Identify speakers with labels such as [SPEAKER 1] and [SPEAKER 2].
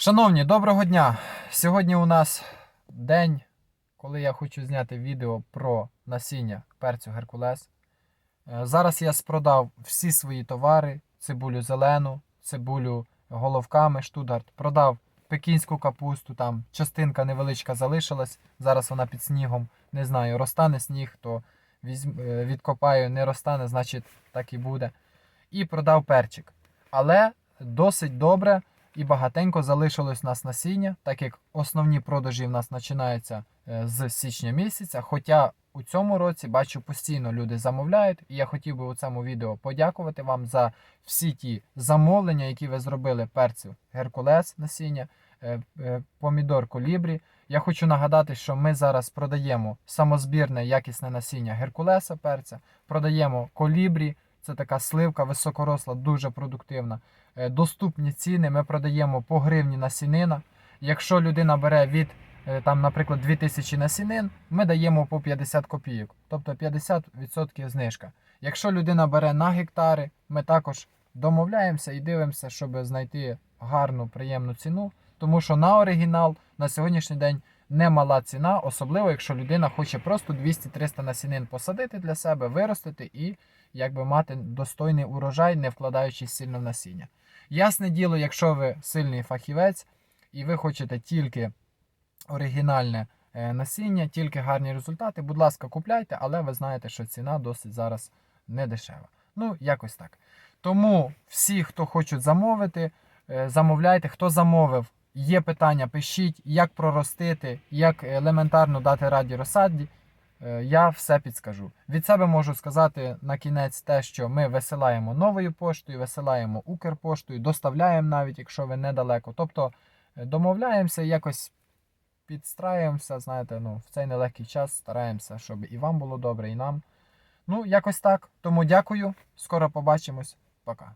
[SPEAKER 1] Шановні, доброго дня! Сьогодні у нас день, коли я хочу зняти відео про насіння перцю Геркулес. Е, Зараз я спродав всі свої товари: цибулю зелену, цибулю головками, штутгарт. Продав пекінську капусту, там частинка невеличка залишилась. Зараз вона під снігом. Не знаю, розтане сніг, то е, відкопаю, не розтане, значить так і буде. І продав перчик. Але досить добре і багатенько залишилось нас насіння, так як основні продажі в нас починаються е, з січня місяця. Хоча у цьому році бачу постійно люди замовляють, і я хотів би у цьому відео подякувати вам за всі ті замовлення, які ви зробили перцю Геркулес насіння, е, е, помідор колібрі. Я хочу нагадати, що ми зараз продаємо самозбірне якісне насіння Геркулеса перця, продаємо колібрі. Це така сливка високоросла, дуже продуктивна. Е, Доступні ціни ми продаємо по гривні насінина. Якщо людина бере від е, там, наприклад, 2000 насінин, ми даємо по 50 копійок, тобто 50% знижка. Якщо людина бере на гектари, ми також домовляємося і дивимося, щоб знайти гарну, приємну ціну. Тому що на оригінал на сьогоднішній день немала ціна, особливо якщо людина хоче просто 200-300 насінин посадити для себе, виростити і якби мати достойний урожай, не вкладаючись сильно в насіння. Ясне діло, якщо ви сильний фахівець і ви хочете тільки оригінальне е, насіння, тільки гарні результати, будь ласка, купляйте, але ви знаєте, що ціна досить зараз не дешева. Ну, якось так. Тому всі, хто хочуть замовити, е, замовляйте. Хто замовив, є питання, пишіть, як проростити, як елементарно дати раді розсаді. Е, Я все підскажу. Від себе можу сказати на кінець те, що ми висилаємо новою поштою, висилаємо Укрпоштою, доставляємо навіть, якщо ви недалеко. Тобто е, домовляємося, якось підстраюємося, знаєте, ну, в цей нелегкий час стараємося, щоб і вам було добре, і нам. Ну, якось так. Тому дякую. Скоро побачимось. Пока.